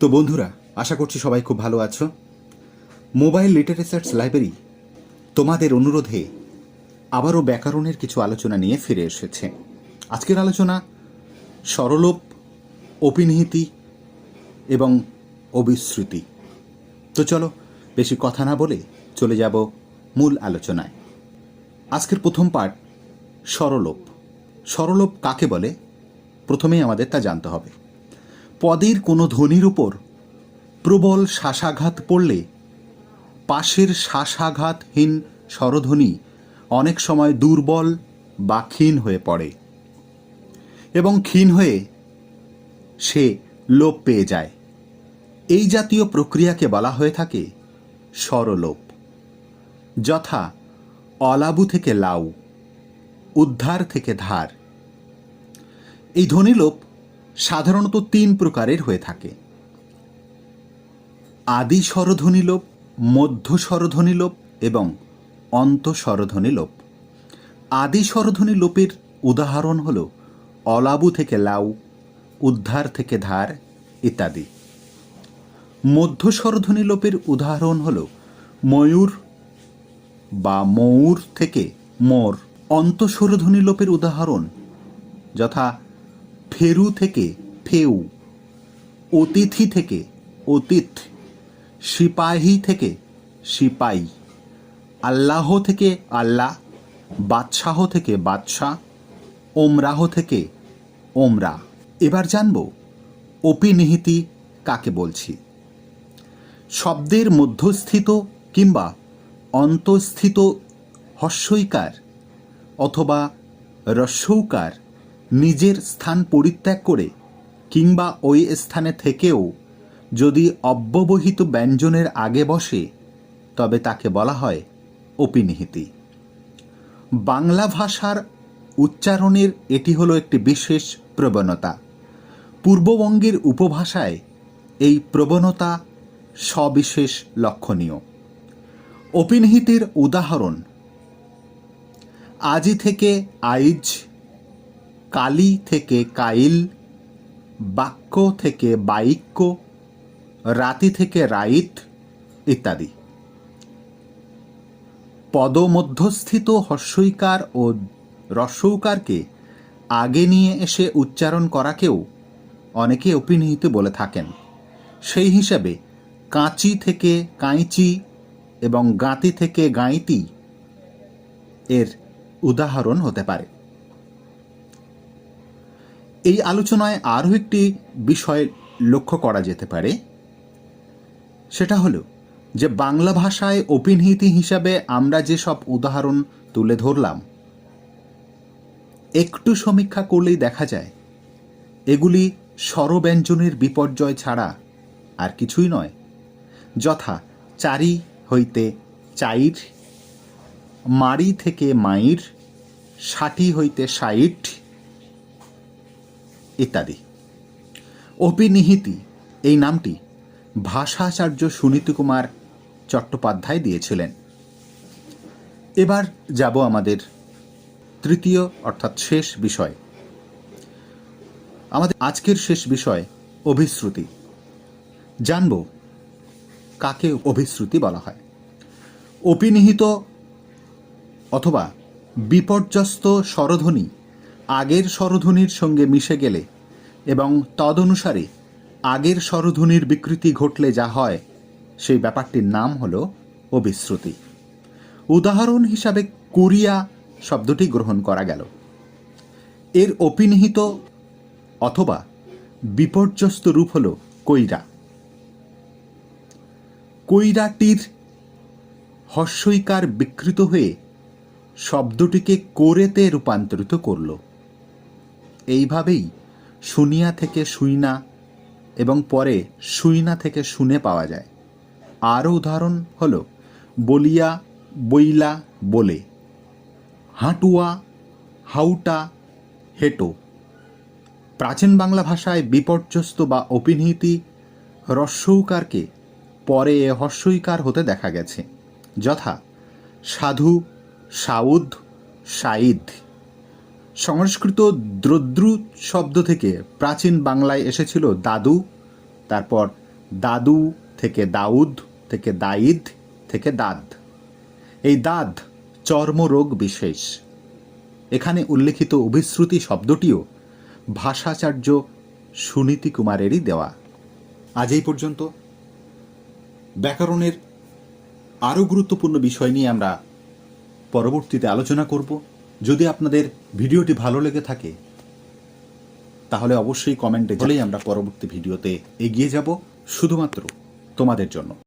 তো বন্ধুরা, আশা করছি সবাই খুব ভালো আছো। মোবাইল লিটারেচার্স লাইব্রেরি তোমাদের অনুরোধে আবারও ব্যাকরণের কিছু আলোচনা নিয়ে ফিরে এসেছে। আজকের আলোচনা সরলোপ, অপিনিহিতি এবং অবিশ্রুতি। তো চলো, বেশি কথা না বলে চলে যাব মূল আলোচনায়। আজকের প্রথম পার্ট সরলোপ। সরলোপ কাকে বলে? প্রথমেই আমাদের তা জানতে হবে। পদের কোনো ধ্বনির উপর প্রবল শ্বাসাঘাত পড়লে পাশের শ্বাসাঘাতহীন স্বরধ্বনি অনেক সময় দুর্বল বা ক্ষীণ হয়ে পড়ে এবং ক্ষীণ হয়ে সে লোপ পেয়ে যায়। এই জাতীয় প্রক্রিয়াকে বলা হয়ে থাকে স্বরলোপ। যথা অলাবু থেকে লাউ, উদ্ধার থেকে ধার। এই ধ্বনিলোপ সাধারণত তিন প্রকারের হয়ে থাকে। আদি স্বরধ্বনি লোপ, মধ্য স্বরধ্বনি লোপ এবং অন্ত স্বরধ্বনি লোপ। আদি স্বরধ্বনি লোপের উদাহরণ হল অলাবু থেকে লাউ, উদ্ধার থেকে ধার ইত্যাদি। মধ্য স্বরধ্বনি লোপের উদাহরণ হল ময়ূর বা ময়ূর থেকে মোর। অন্তঃস্বরধ্বনি লোপের উদাহরণ যথা ফেরু থেকে ফেউ, অতিথি থেকে অতীত, সিপাহী থেকে সিপাই, আল্লাহ থেকে আল্লাহ, বাদশাহ থেকে বাদশাহ, ওমরাহ থেকে ওমরা। এবার জানব অপিনিহিতি কাকে বলছি। শব্দের মধ্যস্থিত কিংবা অন্তঃস্থিত হস্যইকার অথবা রস্যৌকার নিজের স্থান পরিত্যাগ করে কিংবা ওই স্থানে থেকেও যদি অব্যবহিত ব্যঞ্জনের আগে বসে, তবে তাকে বলা হয় অপিনিহিতি বাংলা ভাষার উচ্চারণের এটি হলো একটি বিশেষ প্রবণতা। পূর্ববঙ্গের উপভাষায় এই প্রবণতা সবিশেষ লক্ষণীয়। অপিনিহিতির উদাহরণ আজি থেকে আইজ কালি থেকে কাইল, বাক্য থেকে বাইক্য, রাতি থেকে রাইত ইত্যাদি। পদমধ্যস্থিত হর্ষইকার ও রস্যৌকারকে আগে নিয়ে এসে উচ্চারণ করাকেও অনেকে অপিনিহিত বলে থাকেন। সেই হিসাবে কাঁচি থেকে কাঁইচি এবং গাঁতি থেকে গাঁইতি এর উদাহরণ হতে পারে। এই আলোচনায় আরও একটি বিষয় লক্ষ্য করা যেতে পারে। সেটা হলো যে বাংলা ভাষায় অপিনিহিতি হিসাবে আমরা যেসব উদাহরণ তুলে ধরলাম, একটু সমীক্ষা করলেই দেখা যায়, এগুলি স্বরব্যঞ্জনের বিপর্যয় ছাড়া আর কিছুই নয়। যথা চারি হইতে চাইর, মারি থেকে মাইর ষাটি হইতে ষাইট ইত্যাদি। অপিনিহিতি, এই নামটি ভাষাচার্য সুনীতি কুমার চট্টোপাধ্যায় দিয়েছিলেন। এবার যাব আমাদের তৃতীয়, অর্থাৎ শেষ বিষয়। আমাদের আজকের শেষ বিষয় অভিশ্রুতি। জানব কাকে অভিশ্রুতি বলা হয়। অপিনিহিত অথবা বিপর্যস্ত স্বরধ্বনি আগের স্বরধ্বনির সঙ্গে মিশে গেলে এবং তদনুসারে আগের স্বরধ্বনির বিকৃতি ঘটলে যা হয়, সেই ব্যাপারটির নাম হল অবিশ্রুতি। উদাহরণ হিসাবে কোরিয়া শব্দটি গ্রহণ করা গেল। এর অপিনিহিত অথবা বিপর্যস্ত রূপ হল কৈরা কৈরাটির হস্যইকার বিকৃত হয়ে শব্দটিকে কোরেতে রূপান্তরিত করল। এইভাবেই শুনিয়া থেকে শুইনা এবং পরে শুইনা থেকে শুনে পাওয়া যায়। আরও উদাহরণ হল, বলিয়া, বইলা, বলে, হাঁটুয়া, হাউটা, হেটো। প্রাচীন বাংলা ভাষায় বিপর্যস্ত বা অপিনীতি রস্যৌকারকে পরে হস্যইকার হতে দেখা গেছে, যথা সাধু, সাউদ সাইদ সংস্কৃত দ্রদ্রু শব্দ থেকে প্রাচীন বাংলায় এসেছিল দাদু, তারপর দাদু থেকে দাউদ, থেকে দাইদ থেকে দাদ। এই দাদ চর্মরোগ বিশেষ। এখানে উল্লেখিত অভিশ্রুতি শব্দটিও ভাষাচার্য সুনীতি কুমারেরই দেওয়া। আজ এই পর্যন্ত। ব্যাকরণের আরও গুরুত্বপূর্ণ বিষয় নিয়ে আমরা পরবর্তীতে আলোচনা করব। যদি আপনাদের ভিডিওটি ভালো লেগে থাকে, তাহলে অবশ্যই কমেন্টে বলেই আমরা পরবর্তী ভিডিওতে এগিয়ে যাব। শুধুমাত্র তোমাদের জন্য।